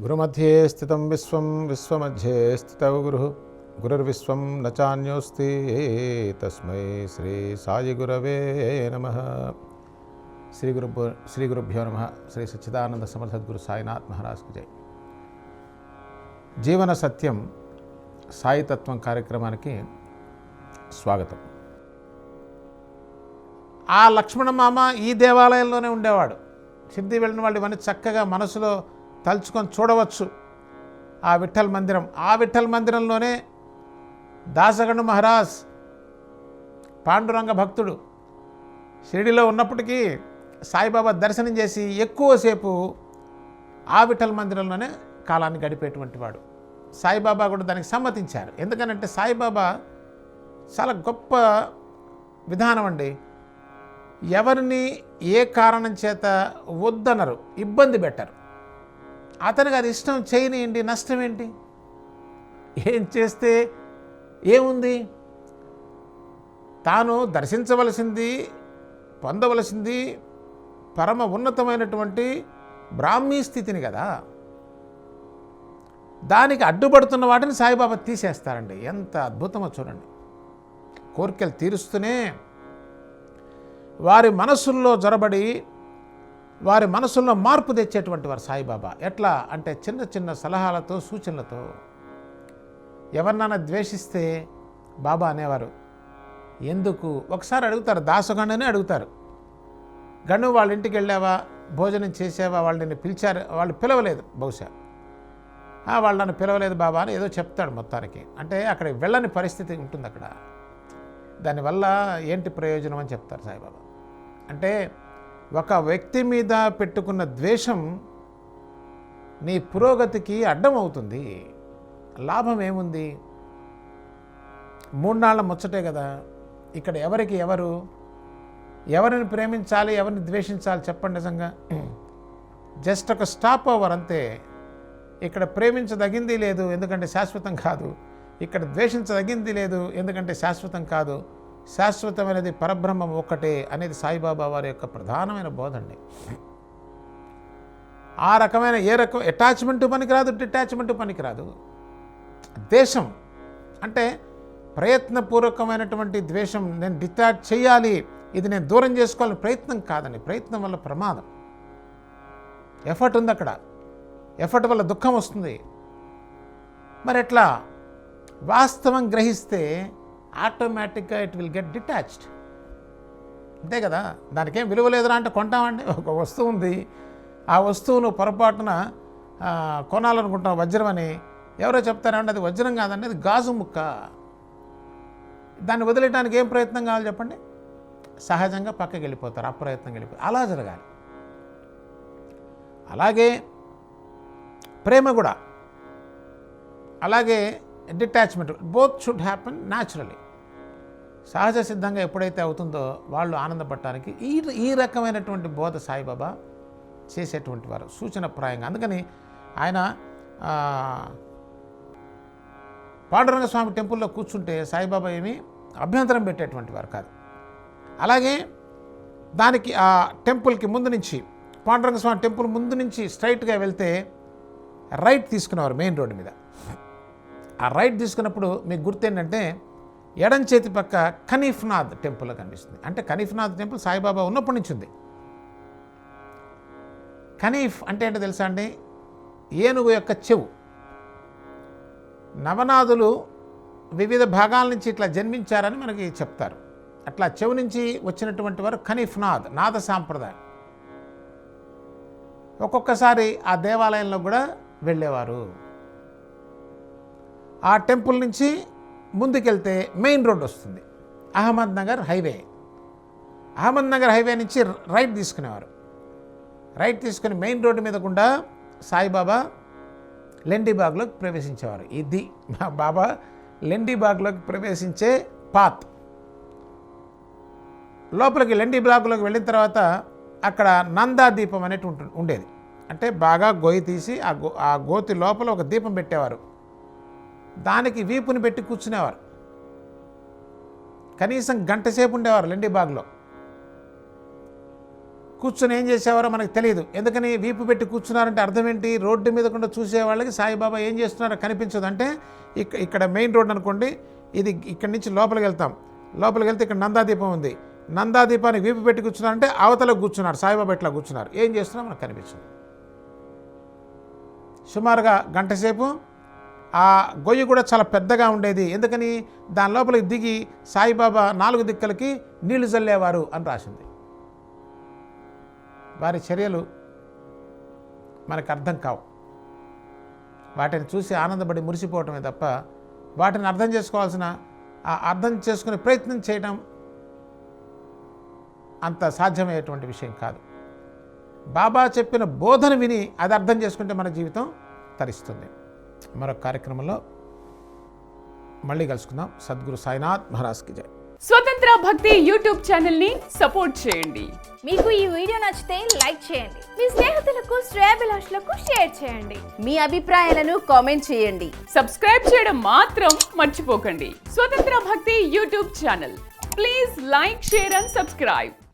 గురుమధ్యే స్థితం విశ్వం విశ్వమధ్యే స్థితౌ గురు. గురుర్విశ్వం నచాన్యోస్తి తస్మై శ్రీ సాయి గురవే నమ. శ్రీ గురు శ్రీ గురుభ్యో నమ. శ్రీ సచ్చిదానంద సమర్థద్గురు సాయినాథ్ మహారాజ్ జై. జీవన సత్యం సాయితత్వం కార్యక్రమానికి స్వాగతం. ఆ లక్ష్మణ మామ ఈ దేవాలయంలోనే ఉండేవాడు. సిద్ధి వెళ్ళిన వాళ్ళు ఇవన్నీ చక్కగా మనసులో తలుచుకొని చూడవచ్చు. ఆ విఠల్ మందిరం ఆ విఠల్ మందిరంలోనే దాసగండు మహారాజ్ పాండురంగ భక్తుడు షిరిడిలో ఉన్నప్పటికీ సాయిబాబా దర్శనం చేసి ఎక్కువసేపు ఆ విఠల్ మందిరంలోనే కాలాన్ని గడిపేటువంటి వాడు. సాయిబాబా కూడా దానికి సమ్మతించారు. ఎందుకనంటే సాయిబాబా చాలా గొప్ప విధానం అండి. ఎవరిని ఏ కారణం చేత వద్దనరు ఇబ్బంది పెట్టరు. అతనికి అది ఇష్టం చేయనియండి నష్టం ఏంటి ఏం చేస్తే ఏముంది? తాను దర్శించవలసింది పొందవలసింది పరమ ఉన్నతమైనటువంటి బ్రాహ్మీ స్థితిని కదా. దానికి అడ్డుపడుతున్న వాటిని సాయిబాబా తీసేస్తారండి. ఎంత అద్భుతమో చూడండి. కోరికలు తీరుస్తూనే వారి మనసుల్లో జొరబడి వారి మనసుల్లో మార్పు తెచ్చేటువంటి వారు సాయిబాబా. ఎట్లా అంటే చిన్న చిన్న సలహాలతో సూచనలతో ఎవరినైనా ద్వేషిస్తే బాబా అనేవారు. ఎందుకు? ఒకసారి అడుగుతారు దాసగండనే అడుగుతారు. గను వాళ్ళ ఇంటికి వెళ్ళావా? భోజనం చేసావా? వాళ్ళని పిలిచారు? వాళ్ళు పిలవలేదు బహుశా. వాళ్ళు నన్ను పిలవలేదు బాబా అని ఏదో చెప్తాడు మొత్తానికి. అంటే అక్కడ వెళ్ళని పరిస్థితి ఉంటుంది అక్కడ దానివల్ల ఏంటి ప్రయోజనం అని చెప్తారు సాయిబాబా. అంటే ఒక వ్యక్తి మీద పెట్టుకున్న ద్వేషం నీ పురోగతికి అడ్డం అవుతుంది. లాభం ఏముంది? మూడు నాళ్ళ ముచ్చటే కదా. ఇక్కడ ఎవరికి ఎవరు? ఎవరిని ప్రేమించాలి ఎవరిని ద్వేషించాలి చెప్పండి నిజంగా. జస్ట్ ఒక స్టాప్ ఓవర్ అంతే. ఇక్కడ ప్రేమించదగింది లేదు ఎందుకంటే శాశ్వతం కాదు. ఇక్కడ ద్వేషించదగింది లేదు ఎందుకంటే శాశ్వతం కాదు. శాశ్వతమైనది పరబ్రహ్మం ఒక్కటే అనేది సాయిబాబా వారి యొక్క ప్రధానమైన బోధ అండి. ఆ రకమైన ఏ రకం అటాచ్మెంట్ పనికిరాదు డిటాచ్మెంట్ పనికిరాదు. ద్వేషం అంటే ప్రయత్నపూర్వకమైనటువంటి ద్వేషం నేను డిటాచ్ చేయాలి ఇది నేను దూరం చేసుకోవాలని ప్రయత్నం కాదండి. ప్రయత్నం వల్ల ప్రమాదం. ఎఫర్ట్ ఉంది అక్కడ. ఎఫర్ట్ వల్ల దుఃఖం వస్తుంది. మరి ఎట్లా? వాస్తవం గ్రహిస్తే ఆటోమేటిక్గా ఇట్ విల్ గెట్ డిటాచ్డ్. అంతే కదా? దానికేం విలువ లేదురా అంటే కొంటామండి. ఒక వస్తువు ఉంది. ఆ వస్తువును పొరపాటున కొనాలనుకుంటాం వజ్రం అని ఎవరో చెప్తారంటే అది వజ్రం కాదండి అది గాజు ముక్క. దాన్ని వదిలేయడానికి ఏం ప్రయత్నం కావాలి చెప్పండి? సహజంగా పక్కకి వెళ్ళిపోతారు అప్రయత్నం వెళ్ళిపోతారు. అలా జరగాలి. అలాగే ప్రేమ కూడా. అలాగే detachment. Both should happen naturally సహజ సిద్ధంగా ఎప్పుడైతే అవుతుందో వాళ్ళు ఆనందపడటానికి ఈ ఈ రకమైనటువంటి బోధ సాయిబాబా చేసేటువంటి వారు సూచనప్రాయంగా అందుకని ఆయన ఆ, పాండురంగ స్వామి టెంపుల్లో కూర్చుంటే సాయిబాబా ఏమి అభ్యంతరం పెట్టేటువంటి వారు కాదు. అలాగే దానికి ఆ టెంపుల్కి ముందు నుంచి పాండురంగ స్వామి టెంపుల్ ముందు నుంచి స్ట్రైట్గా వెళ్తే రైట్ తీసుకునేవారు మెయిన్ రోడ్డు మీద. ఆ రైట్ తీసుకున్నప్పుడు మీకు గుర్తు ఏంటంటే ఎడం చేతి పక్క కనీఫ్నాథ్ టెంపుల్ కనిపిస్తుంది. అంటే కనీఫ్నాథ్ టెంపుల్ సాయిబాబా ఉన్నప్పటి నుంచి ఉంది. కనీఫ్ అంటే ఏంటో తెలుసా అండి? ఏనుగు యొక్క చెవు. నవనాథులు వివిధ భాగాల నుంచి ఇట్లా జన్మించారని మనకి చెప్తారు. అట్లా చెవు నుంచి వచ్చినటువంటి వారు కనీఫ్నాథ్ నాద సాంప్రదాయం. ఒక్కొక్కసారి ఆ దేవాలయంలో కూడా వెళ్ళేవారు. ఆ టెంపుల్ నుంచి ముందుకెళ్తే మెయిన్ రోడ్ వస్తుంది. అహ్మద్ నగర్ హైవే. అహ్మద్నగర్ హైవే నుంచి రైట్ తీసుకునేవారు. రైట్ తీసుకుని మెయిన్ రోడ్డు మీద గుండా సాయిబాబా లెండిబాగ్లోకి ప్రవేశించేవారు. ఇది మా బాబా లెండిబాగ్లోకి ప్రవేశించే పాత్. లోపలికి లెండి బ్లాక్లోకి వెళ్ళిన తర్వాత అక్కడ నందా దీపం అనేటి ఉంటు- ఉండేది. అంటే బాగా గోయి తీసి ఆ గో ఆ గోతి లోపల ఒక దీపం పెట్టేవారు. దానికి వీపుని పెట్టి కూర్చునేవారు. కనీసం గంట సేపు ఉండేవారు లెండి బాగ్లో. కూర్చొని ఏం చేసేవారో మనకు తెలియదు ఎందుకని వీపు పెట్టి కూర్చున్నారంటే అర్థం ఏంటి? రోడ్డు మీద కూడా చూసే వాళ్ళకి సాయిబాబా ఏం చేస్తున్నారో కనిపించదు. అంటే ఇక్క ఇక్కడ మెయిన్ రోడ్ అనుకోండి ఇది ఇక్కడి నుంచి లోపలికి వెళ్తాం. లోపలికి వెళ్తే ఇక్కడ నందాదీపం ఉంది. నందాదీపానికి వీపు పెట్టి కూర్చున్నారంటే అవతల కూర్చున్నారు సాయిబాబా ఇట్లా కూర్చున్నారు. ఏం చేస్తున్నా మనకు కనిపించదు. సుమారుగా గంట సేపు ఆ గొయ్యి కూడా చాలా పెద్దగా ఉండేది. ఎందుకని? దాని లోపలికి దిగి సాయిబాబా నాలుగు దిక్కలకి నీళ్ళు చల్లేవారు అని రాసింది. వారి చర్యలు మనకు అర్థం కావు. వాటిని చూసి ఆనందపడి మురిసిపోవటమే తప్ప వాటిని అర్థం చేసుకోవాల్సిన ఆ అర్థం చేసుకునే ప్రయత్నం చేయడం అంత సాధ్యమయ్యేటువంటి విషయం కాదు. బాబా చెప్పిన బోధన విని అది అర్థం చేసుకుంటే మన జీవితం తరిస్తుంది. మరొక కార్యక్రమంలో మళ్ళీ కలుసుకుందాం. సద్గురు సాయినాథ్ మహారాజ్కి జై. స్వతంత్ర భక్తి యూట్యూబ్ ఛానల్ని సపోర్ట్ చేయండి. మీకు ఈ వీడియో నచ్చితే లైక్ చేయండి. మీ స్నేహితులకు శ్రేయభిలాషులకు షేర్ చేయండి. మీ అభిప్రాయాలను కామెంట్ చేయండి. సబ్స్క్రైబ్ చేయడం మాత్రం మర్చిపోకండి. స్వతంత్ర భక్తి YouTube channel. Please like share and subscribe.